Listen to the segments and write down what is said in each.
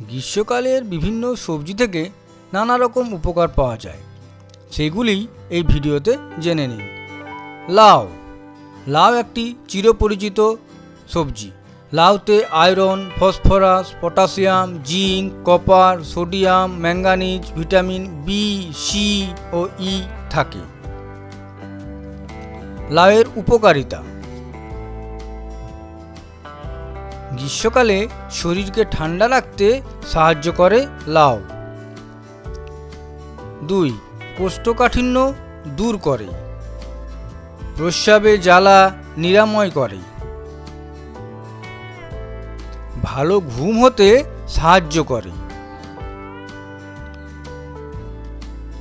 গ্রীষ্মকালের বিভিন্ন সবজি থেকে নানা রকম উপকার পাওয়া যায়। সেগুলি এই ভিডিওতে জেনে নিন। লাউ। লাউ একটি চিরপরিচিত সবজি। লাউতে iron, phosphorus, potassium, zinc, copper, sodium, manganese, vitamin B C ও ই থাকে। লাউয়ের উপকারিতা। গ্রীষ্মকালে শরীরকে ঠান্ডা রাখতে সাহায্য করে লাউ। দুই, কোষ্ঠকাঠিন্য দূর করে। প্রস্রাবে জ্বালা নিরাময় করে। ভালো ঘুম হতে সাহায্য করে।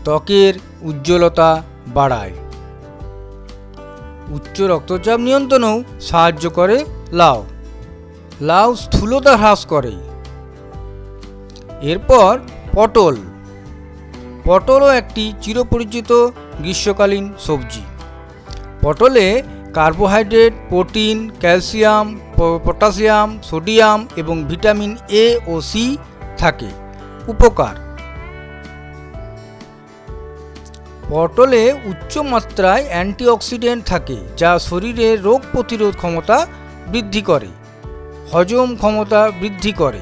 ত্বকের উজ্জ্বলতা বাড়ায়। উচ্চ রক্তচাপ নিয়ন্ত্রণেও সাহায্য করে লাউ। লাউ স্থূলতা হ্রাস করে। এরপর পটল। পটলও একটি চিরপরিচিত গ্রীষ্মকালীন সবজি। পটলে carbohydrate, protein, calcium potassium, sodium এবং ভিটামিন এ ও সি থাকে। উপকার। পটলে উচ্চ মাত্রায় অ্যান্টিঅক্সিডেন্ট থাকে, যা শরীরের রোগ প্রতিরোধ ক্ষমতা বৃদ্ধি করে। হজম ক্ষমতা বৃদ্ধি করে।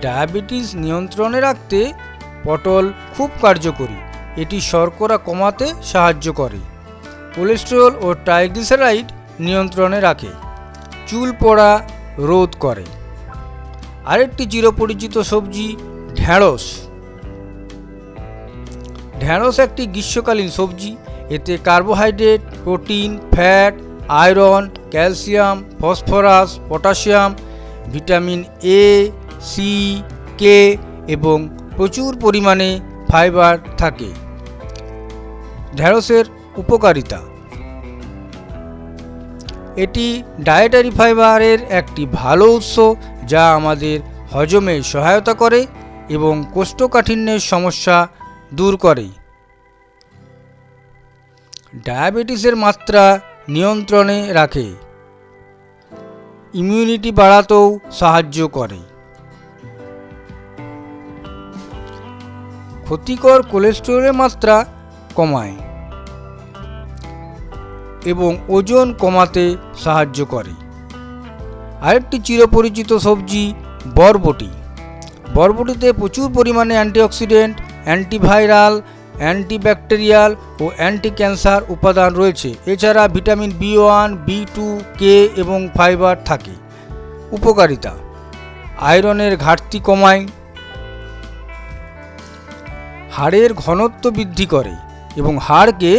ডায়াবেটিস নিয়ন্ত্রণে রাখতে পটল খুব কার্যকরী। এটি শর্করা কমাতে সাহায্য করে। কোলেস্টেরল ও ট্রাইগ্লিসারাইড নিয়ন্ত্রণে রাখে। চুল পড়া রোধ করে। আরেকটি চিরপরিচিত সবজি ঢ্যাঁড়স। ঢ্যাঁড়স একটি গ্রীষ্মকালীন সবজি। এতে carbohydrate, protein, fat iron, calcium, phosphorus, potassium, vitamin A C K এবং প্রচুর পরিমাণে ফাইবার থাকে। ঢ্যাঁড়সের উপকারিতা। এটি ডায়েটারি ফাইবারের একটি ভালো উৎস যা আমাদের হজমে সহায়তা করে এবং কোষ্ঠকাঠিন্যের সমস্যা দূর করে। ডায়াবেটিসের মাত্রা নিয়ন্ত্রণে রাখে। ইমিউনিটি বাড়াতেও সাহায্য করে। ক্ষতিকর কোলেস্টেরলের মাত্রা কমায় এবং ওজন কমাতে সাহায্য করে। আরেকটি চিরপরিচিত সবজি বরবটি। বরবটিতে প্রচুর পরিমাণে অ্যান্টিঅক্সিডেন্ট অ্যান্টিভাইরাল অ্যান্টিব্যাকটেরিয়াল ও অ্যান্টি ক্যান্সার উপাদান রয়েছে। এছাড়া vitamin B one, B two, K এবং ফাইবার থাকে। উপকারিতা, আয়রনের ঘাটতি কমায়, হাড়ের ঘনত্ব বৃদ্ধি করে এবং হাড়কে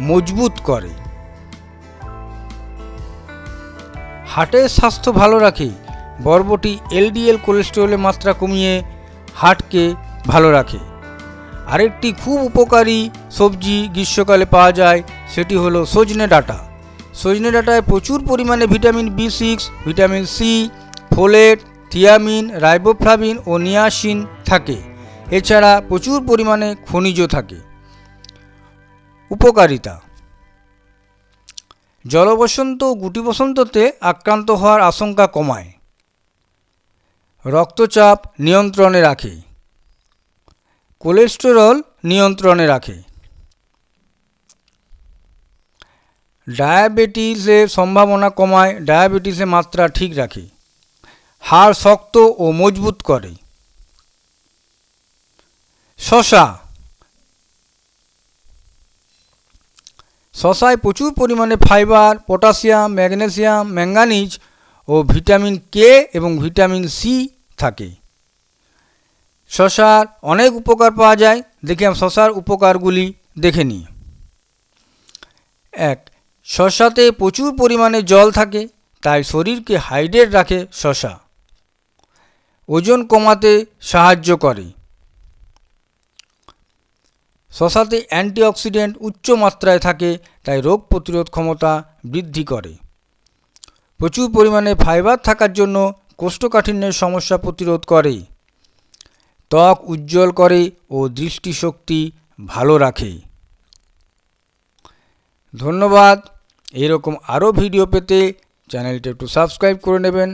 মজবুত করে। হার্টের স্বাস্থ্য ভালো রাখে, বরবটি এলডিএল কোলেস্টেরলের মাত্রা কমিয়ে হার্টকে ভালো রাখে। আরেকটি খুব উপকারী সবজি গ্রীষ্মকালে পাওয়া যায়, সেটি হলো সজনে ডাঁটা। সজনে ডাঁটায় প্রচুর পরিমাণে vitamin B six, vitamin C, folate, thiamine, riboflavin ও নিয়াসিন থাকে। এছাড়া প্রচুর পরিমাণে খনিজ থাকে। উপকারিতা। জলবসন্ত গুটি বসন্ততে আক্রান্ত হওয়ার আশঙ্কা কমায়। রক্তচাপ নিয়ন্ত্রণে রাখে। কোলেস্টেরল নিয়ন্ত্রণে রাখে। ডায়াবেটিসের সম্ভাবনা কমায়, ডায়াবেটিসের মাত্রা ঠিক রাখে, হাড় শক্ত ও মজবুত করে। শশা। শশায় প্রচুর পরিমাণে ফাইবার, পটাশিয়াম, ম্যাগনেসিয়াম, ম্যাঙ্গানিজ ও ভিটামিন কে এবং ভিটামিন সি থাকে। শশার অনেক উপকার পাওয়া যায়। দেখি আমি শশার উপকারগুলি দেখে নিই। এক, শশাতে প্রচুর পরিমাণে জল থাকে, তাই শরীরকে হাইড্রেট রাখে শশা। ওজন কমাতে সাহায্য করে। শশাতে অ্যান্টিঅক্সিডেন্ট উচ্চ মাত্রায় থাকে, তাই রোগ প্রতিরোধ ক্ষমতা বৃদ্ধি করে। প্রচুর পরিমাণে ফাইবার থাকার জন্য কোষ্ঠকাঠিন্যের সমস্যা প্রতিরোধ করে। ত্বক উজ্জ্বল করে ও দৃষ্টিশক্তি ভালো রাখে। ধন্যবাদ। এরকম আরও ভিডিও পেতে চ্যানেলটি একটু সাবস্ক্রাইব করে নেবেন।